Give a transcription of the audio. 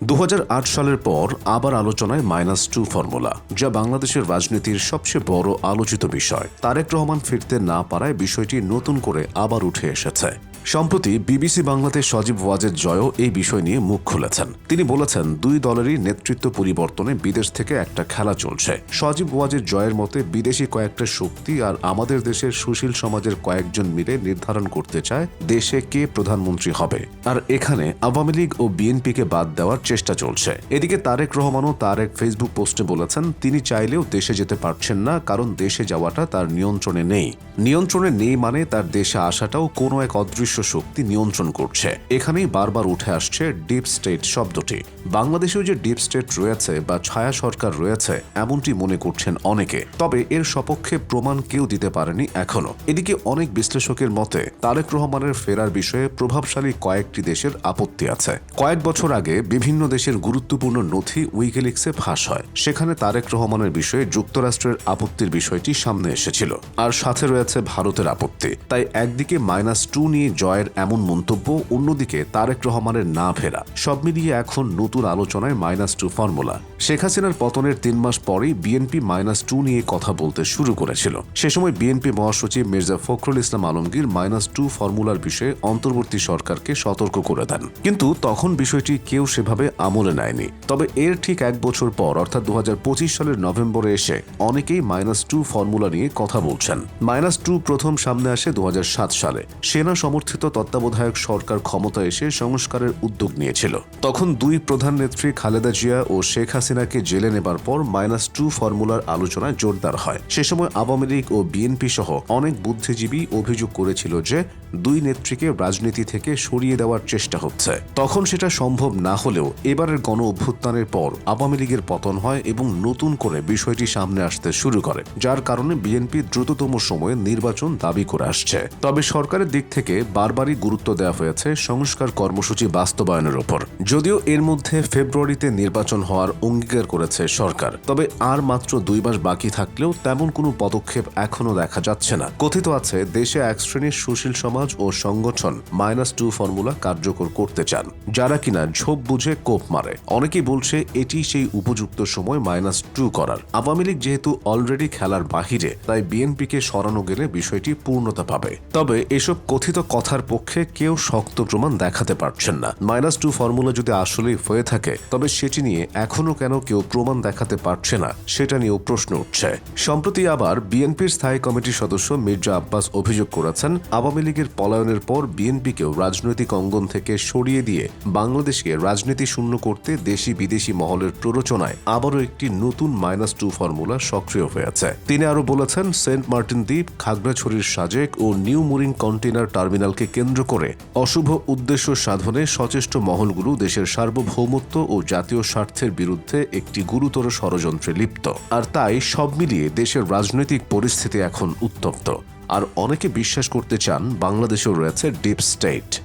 দু হাজার আট সালের পর আবার আলোচনায় মাইনাস টু ফর্মুলা, যা বাংলাদেশের রাজনীতির সবচেয়ে বড় আলোচিত বিষয়। তারেক রহমান ফিরতে না পারায় বিষয়টি নতুন করে আবার উঠে এসেছে। সম্প্রতি বিবিসি বাংলাতে সজীব ওয়াজেদ জয়ও এই বিষয় নিয়ে মুখ খুলেছেন। তিনি বলেছেন, দুই দলেরই নেতৃত্ব পরিবর্তনে বিদেশ থেকে একটা খেলা চলছে। সজীব ওয়াজেদ জয়ের মতে বিদেশি কয়েকটা শক্তি আর আমাদের দেশের সুশীল সমাজের কয়েকজন মিলে নির্ধারণ করতে চায় দেশে কে প্রধানমন্ত্রী হবে। আর এখানে আওয়ামী লীগ ও বিএনপিকে বাদ দেওয়ার চেষ্টা চলছে। এদিকে তারেক রহমানও তার এক ফেসবুক পোস্টে বলেছেন, তিনি চাইলেও দেশে যেতে পারছেন না, কারণ দেশে যাওয়াটা তার নিয়ন্ত্রণে নেই। নিয়ন্ত্রণে নেই মানে তার দেশে আসাটাও কোনো এক অদৃশ্য শক্তি নিয়ন্ত্রণ করছে। এখানেই বারবার উঠে আসছে ডিপ স্টেট শব্দটি। বাংলাদেশেও যে ডিপ স্টেট রয়েছে বা ছায়া সরকার রয়েছে, এমনটি মনে করছেন অনেকে। তবে এর সপক্ষে প্রমাণ কেউ দিতে পারেনি এখনও। এদিকে অনেক বিশ্লেষকের মতে, তারেক রহমানের ফেরার বিষয়ে প্রভাবশালী কয়েকটি দেশের আপত্তি আছে। কয়েক বছর আগে বিভিন্ন দেশের গুরুত্বপূর্ণ নথি উইকিলিক্সে ফাঁস হয়। সেখানে তারেক রহমানের বিষয়ে যুক্তরাষ্ট্রের আপত্তির বিষয়টি সামনে এসেছিল। আর সাথে রয়েছে ভারতের আপত্তি। তাই একদিকে মাইনাস টু নিয়ে জয়ের এমন মন্তব্য, অন্যদিকে তারেক রহমানের না ফেরা। সব মিলিয়ে এখন নতুন আলোচনায় মাইনাস টু ফর্মুলা। শেখ হাসিনার পতনের তিন মাস পরেই বিএনপি মাইনাস টু নিয়ে কথা বলতে শুরু করেছিল। সে সময় বিএনপি মহাসচিব মির্জা ফখরুল ইসলাম আলমগীর মাইনাস টু ফর্মুলার বিষয়ে অন্তর্বর্তী সরকারকে সতর্ক করে দেন। কিন্তু তখন বিষয়টি কেউ সেভাবে আমলে নেয়নি। তবে এর ঠিক এক বছর পর, অর্থাৎ দু হাজার পঁচিশ সালের নভেম্বরে এসে অনেকেই মাইনাস টু ফর্মুলা নিয়ে কথা বলছেন। মাইনাস টু প্রথম সামনে আসে দু হাজার সাত সালে। সেনা সমর্থিত তত্ত্বাবধায়ক সরকার ক্ষমতা এসে সংস্কারের উদ্যোগ নিয়েছিল। তখন দুই প্রধান নেত্রী খালেদা জিয়া ও শেখ হাসিনাকে জেলে নেবার পর মাইনাস টু ফর্মুলার আলোচনায় জোরদার হয়। সে সময় আওয়ামী লীগ ও বিএনপি সহ অনেক বুদ্ধিজীবী অভিযোগ করেছিল যে, দুই নেত্রীকে রাজনীতি থেকে সরিয়ে দেওয়ার চেষ্টা হচ্ছে। তখন সেটা সম্ভব না হলেও এবারের গণ অভ্যুত্থানের পর আওয়ামী লীগের পতন হয় এবং নতুন করে বিষয়টি সামনে আসতে শুরু করে, যার কারণে বিএনপি দ্রুততম সময়ে নির্বাচন দাবি করে আসছে। তবে সরকারের দিক থেকে বারবারই গুরুত্ব দেওয়া হয়েছে সংস্কার কর্মসূচি বাস্তবায়নের ওপর। যদিও এর মধ্যে ফেব্রুয়ারিতে নির্বাচন হওয়ার অঙ্গীকার করেছে সরকার, তবে আর মাত্র দুই মাস বাকি থাকলেও তেমন কোনো পদক্ষেপ এখনও দেখা যাচ্ছে না। কথিত আছে, দেশে এক শ্রেণির সুশীল সমাজ ও সংগঠন মাইনাস টু ফর্মুলা কার্যকর করতে চান, যারা কিনা ঝোপ বুঝে কোপ মারে। অনেকেই বলছে এটি সেই উপযুক্ত সময় মাইনাস টু করার। আওয়ামী লীগ যেহেতু অলরেডি খেলার বাহিরে, তাই বিএনপিকে সরানো গেলে বিষয়টি পূর্ণতা পাবে। তবে এসব কথিত কথার পক্ষে কেউ শক্ত প্রমাণ দেখাতে পারছেন না। মাইনাস টু ফর্মুলা যদি আসলেই হয়ে থাকে, তবে সেটি নিয়ে এখনও কেন কেউ প্রমাণ দেখাতে পারছে না, সেটা নিয়েও প্রশ্ন উঠছে। সম্প্রতি আবার বিএনপির স্থায়ী কমিটির সদস্য মির্জা আব্বাস অভিযোগ করেছেন, আওয়ামী লীগের পলায়নের পর বিএনপিকেও রাজনৈতিক অঙ্গন থেকে সরিয়ে দিয়ে বাংলাদেশকে রাজনীতি শূন্য করতে দেশি বিদেশি মহলের প্ররোচনায় আবারও একটি নতুন মাইনাস টু ফর্মুলা সক্রিয় হয়েছে। তিনি আরও বলেছেন, সেন্ট মার্টিন দ্বীপ, খাগড়াছড়ির সাজেক ও নিউ মুরিং কন্টেনার টার্মিনালকে কেন্দ্র করে অশুভ উদ্দেশ্য সাধনে সচেষ্ট মহলগুলো দেশের সার্বভৌমত্ব ও জাতীয় স্বার্থের বিরুদ্ধে একটি গুরুতর ষড়যন্ত্রে লিপ্ত। আর তাই সব মিলিয়ে দেশের রাজনৈতিক পরিস্থিতি এখন উত্তপ্ত। আর অনেকে বিশ্বাস করতে চান বাংলাদেশেও রয়েছে ডিপ স্টেট।